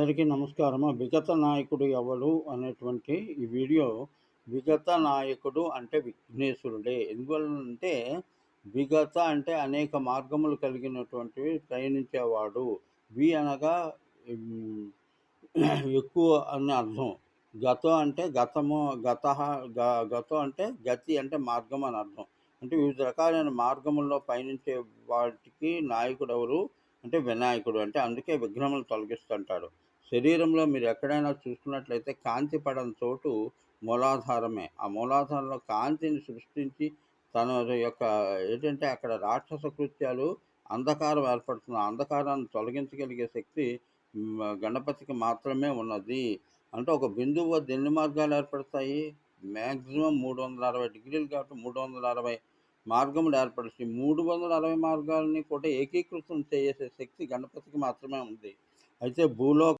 అందరికీ నమస్కారం విగత నాయకుడు ఎవరు అనేటువంటి ఈ వీడియో విగత నాయకుడు అంటే విఘ్నేశ్వరుడే. ఎందువల్లంటే విగత అంటే అనేక మార్గములు కలిగినటువంటివి ప్రయాణించేవాడు. వి అనగా ఎక్కువ అని అర్థం. గతం అంటే గతము గత గతం అంటే గతి అంటే మార్గం అని అర్థం. అంటే వివిధ రకాలైన మార్గముల్లో పయనించే వాటికి నాయకుడు ఎవరు అంటే వినాయకుడు అంటే అందుకే విఘ్నములు తొలగిస్తుంటాడు శరీరంలో మీరు ఎక్కడైనా చూసుకున్నట్లయితే కాంతి పడని చోటు మూలాధారమే. ఆ మూలాధారంలో కాంతిని సృష్టించి తన యొక్క ఏంటంటే అక్కడ రాక్షస కృత్యాలు అంధకారం ఏర్పడుతుంది ఆ అంధకారాన్ని తొలగించగలిగే శక్తి గణపతికి మాత్రమే ఉన్నది. అంటే ఒక బిందువు వద్ద ఎన్ని మార్గాలు ఏర్పడతాయి? మ్యాక్సిమం మూడు వందల అరవై డిగ్రీలు కాబట్టి మూడు వందల అరవై మార్గములు ఏర్పడి మూడు వందల అరవై మార్గాలని కూడా ఏకీకృతం చేసే శక్తి గణపతికి మాత్రమే ఉంది. అయితే భూలో